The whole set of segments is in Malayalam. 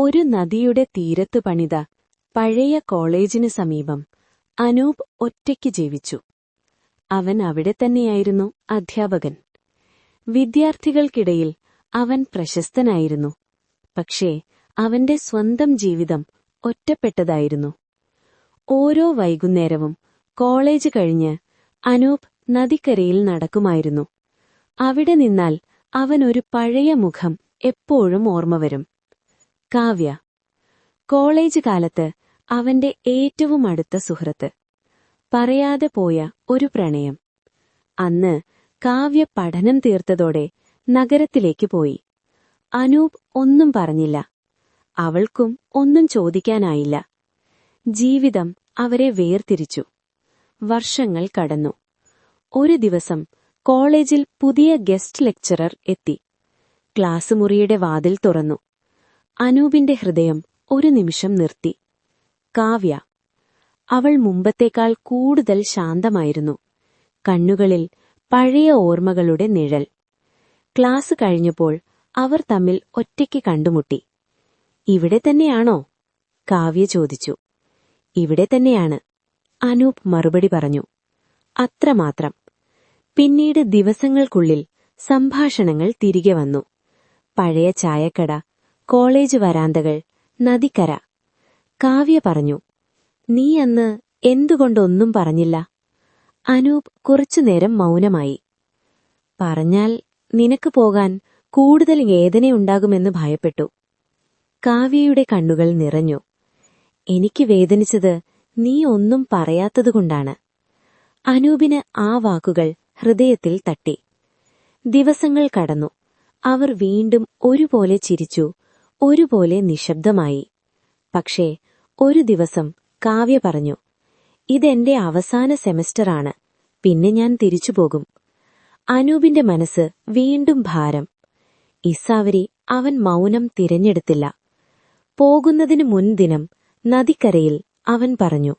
ഒരു നദിയുടെ തീരത്ത് പണിത പഴയ കോളേജിന് സമീപം അനൂപ് ഒറ്റയ്ക്ക് ജീവിച്ചു. അവൻ അവിടെ തന്നെയായിരുന്നു അധ്യാപകൻ. വിദ്യാർത്ഥികൾക്കിടയിൽ അവൻ പ്രശസ്തനായിരുന്നു. പക്ഷേ അവന്റെ സ്വന്തം ജീവിതം ഒറ്റപ്പെട്ടതായിരുന്നു. ഓരോ വൈകുന്നേരവും കോളേജ് കഴിഞ്ഞ് അനൂപ് നദിക്കരയിൽ നടക്കുമായിരുന്നു. അവിടെ നിന്നാൽ അവനൊരു പഴയ മുഖം എപ്പോഴും ഓർമ്മ വരും. കാവ്യ. കോളേജ് കാലത്ത് അവന്റെ ഏറ്റവും അടുത്ത സുഹൃത്ത്. പറയാതെ പോയ ഒരു പ്രണയം. അന്ന് കാവ്യ പഠനം തീർത്തതോടെ നഗരത്തിലേക്ക് പോയി. അനൂപ് ഒന്നും പറഞ്ഞില്ല. അവൾക്കും ഒന്നും ചോദിക്കാനായില്ല. ജീവിതം അവരെ വേർതിരിച്ചു. വർഷങ്ങൾ കടന്നു. ഒരു ദിവസം കോളേജിൽ പുതിയ ഗസ്റ്റ് ലെക്ചറർ എത്തി. ക്ലാസ് മുറിയുടെ വാതിൽ തുറന്നു. അനൂപിന്റെ ഹൃദയം ഒരു നിമിഷം നിർത്തി. കാവ്യ അവൾ മുമ്പത്തേക്കാൾ കൂടുതൽ ശാന്തമായിരുന്നു. കണ്ണുകളിൽ പഴയ ഓർമ്മകളുടെ നിഴൽ. ക്ലാസ് കഴിഞ്ഞപ്പോൾ അവർ തമ്മിൽ ഒറ്റയ്ക്ക് കണ്ടുമുട്ടി. ഇവിടെ തന്നെയാണോ? കാവ്യ ചോദിച്ചു. ഇവിടെ തന്നെയാണ് അനൂപ് മറുപടി പറഞ്ഞു. അത്രമാത്രം. പിന്നീട് ദിവസങ്ങൾക്കുള്ളിൽ സംഭാഷണങ്ങൾ തിരികെ വന്നു. പഴയ ചായക്കട കോളേജ് വരാന്തകൾ. നദിക്കര. കാവ്യ പറഞ്ഞു നീ അന്ന് എന്തുകൊണ്ടൊന്നും പറഞ്ഞില്ല? അനൂപ് കുറച്ചുനേരം മൗനമായി. പറഞ്ഞാൽ നിനക്ക് പോകാൻ കൂടുതൽ വേദനയുണ്ടാകുമെന്ന് ഭയപ്പെട്ടു. കാവ്യയുടെ കണ്ണുകൾ നിറഞ്ഞു. എനിക്ക് വേദനിച്ചത് നീ ഒന്നും പറയാത്തതുകൊണ്ടാണ്. അനൂപിന് ആ വാക്കുകൾ ഹൃദയത്തിൽ തട്ടി. ദിവസങ്ങൾ കടന്നു. അവർ വീണ്ടും ഒരുപോലെ ചിരിച്ചു. ഒരുപോലെ നിശബ്ദമായി. പക്ഷേ ഒരു ദിവസം കാവ്യ പറഞ്ഞു ഇതെന്റെ അവസാന സെമസ്റ്ററാണ്. പിന്നെ ഞാൻ തിരിച്ചു പോകും. അനൂപിന്റെ മനസ്സ് വീണ്ടും ഭാരം. ഇസാവരി അവൻ മൗനം തിരഞ്ഞെടുത്തില്ല. പോകുന്നതിന് മുൻദിനം നദിക്കരയിൽ അവൻ പറഞ്ഞു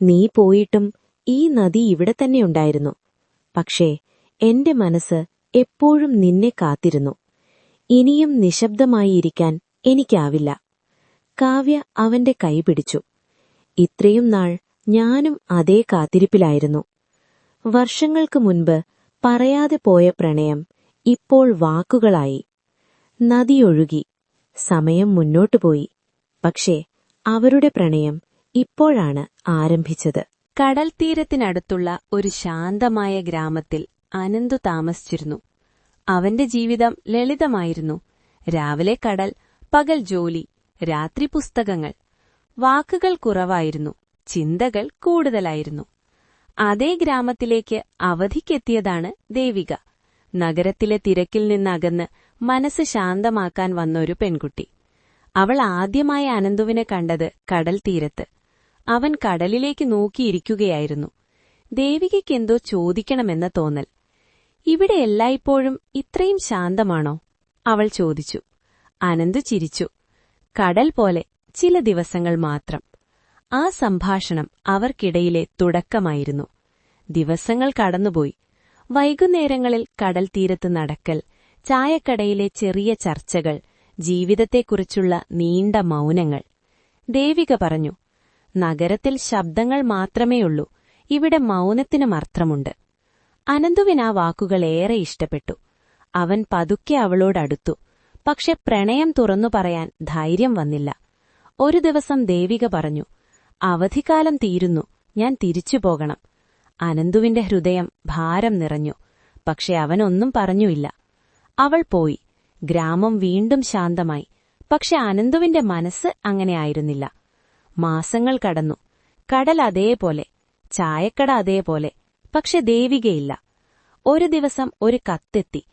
നീ പോയിട്ടും ഈ നദി ഇവിടെ തന്നെയുണ്ടായിരുന്നു പക്ഷേ എന്റെ മനസ്സ് എപ്പോഴും നിന്നെ കാത്തിരുന്നു. ഇനിയും നിശബ്ദമായിരിക്കാൻ എനിക്കാവില്ല. കാവ്യ അവന്റെ കൈ പിടിച്ചു. ഇത്രയും നാൾ ഞാനും അതേ കാത്തിരിപ്പിലായിരുന്നു. വർഷങ്ങൾക്ക് മുൻപ് പറയാതെ പോയ പ്രണയം ഇപ്പോൾ വാക്കുകളായി. നദിയൊഴുകി. സമയം മുന്നോട്ടു പോയി. പക്ഷേ അവരുടെ പ്രണയം ഇപ്പോഴാണ് ആരംഭിച്ചത്. കടൽ തീരത്തിനടുത്തുള്ള ഒരു ശാന്തമായ ഗ്രാമത്തിൽ അനന്തു താമസിച്ചിരുന്നു. അവന്റെ ജീവിതം ലളിതമായിരുന്നു. രാവിലെ കടൽ പകൽ ജോലി രാത്രി പുസ്തകങ്ങൾ. വാക്കുകൾ കുറവായിരുന്നു ചിന്തകൾ കൂടുതലായിരുന്നു. അതേ ഗ്രാമത്തിലേക്ക് അവധിക്കെത്തിയതാണ് ദേവിക. നഗരത്തിലെ തിരക്കിൽ നിന്നകന്ന് മനസ്സ് ശാന്തമാക്കാൻ വന്നൊരു പെൺകുട്ടി. അവൾ ആദ്യമായി അനന്തുവിനെ കണ്ടത് കടൽ തീരത്ത്. അവൻ കടലിലേക്ക് നോക്കിയിരിക്കുകയായിരുന്നു. ദേവികയ്ക്കെന്തോ ചോദിക്കണമെന്ന തോന്നൽ. ഇവിടെ എല്ലായ്പ്പോഴും ഇത്രയും ശാന്തമാണോ? അവൾ ചോദിച്ചു. അനന്തു ചിരിച്ചു. കടൽ പോലെ ചില ദിവസങ്ങൾ മാത്രം. ആ സംഭാഷണം അവർക്കിടയിലെ തുടക്കമായിരുന്നു. ദിവസങ്ങൾ കടന്നുപോയി. വൈകുന്നേരങ്ങളിൽ കടൽ തീരത്ത് നടക്കൽ ചായക്കടയിലെ ചെറിയ ചർച്ചകൾ ജീവിതത്തെക്കുറിച്ചുള്ള നീണ്ട മൗനങ്ങൾ. ദേവിക പറഞ്ഞു നഗരത്തിൽ ശബ്ദങ്ങൾ മാത്രമേയുള്ളൂ. ഇവിടെ മൗനത്തിനും അർത്ഥമുണ്ട്. അനന്തുവിന് ആ വാക്കുകൾ ഏറെ ഇഷ്ടപ്പെട്ടു. അവൻ പതുക്കെ അവളോടടുത്തു പക്ഷെ പ്രണയം തുറന്നു പറയാൻ ധൈര്യം വന്നില്ല. ഒരു ദിവസം ദേവിക പറഞ്ഞു അവധിക്കാലം തീരുന്നു. ഞാൻ തിരിച്ചു പോകണം. അനന്തുവിന്റെ ഹൃദയം ഭാരം നിറഞ്ഞു. പക്ഷെ അവനൊന്നും പറഞ്ഞുമില്ല. അവൾ പോയി. ഗ്രാമം വീണ്ടും ശാന്തമായി. പക്ഷെ അനന്തുവിന്റെ മനസ്സ് അങ്ങനെയായിരുന്നില്ല മാസങ്ങൾ കടന്നു. കടൽ അതേപോലെ. ചായക്കട അതേപോലെ. പക്ഷെ ദേവികയില്ല. ഒരു ദിവസം ഒരു കത്തെത്തി.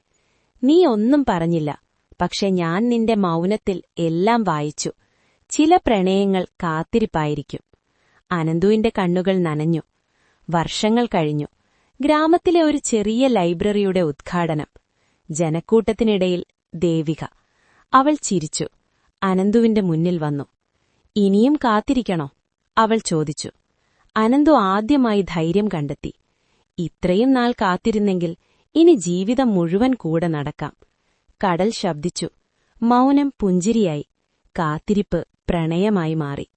നീ ഒന്നും പറഞ്ഞില്ല. പക്ഷെ ഞാൻ നിന്റെ മൗനത്തിൽ എല്ലാം വായിച്ചു. ചില പ്രണയങ്ങൾ കാത്തിരിപ്പായിരിക്കും. അനന്തുവിന്റെ കണ്ണുകൾ നനഞ്ഞു. വർഷങ്ങൾ കഴിഞ്ഞു. ഗ്രാമത്തിലെ ഒരു ചെറിയ ലൈബ്രറിയുടെ ഉദ്ഘാടനം. ജനക്കൂട്ടത്തിനിടയിൽ ദേവിക. അവൾ ചിരിച്ചു. അനന്തുവിന്റെ മുന്നിൽ വന്നു. ഇനിയും കാത്തിരിക്കണോ? അവൾ ചോദിച്ചു. അനന്തു ആദ്യമായി ധൈര്യം കണ്ടെത്തി. ഇത്രയും നാൾ കാത്തിരുന്നെങ്കിൽ ഇനി ജീവിതം മുഴുവൻ കൂടെ നടക്കാം. കടൽ ശബ്ദിച്ചു. മൗനം പുഞ്ചിരിയായി. കാത്തിരിപ്പ് പ്രണയമായി മാറി.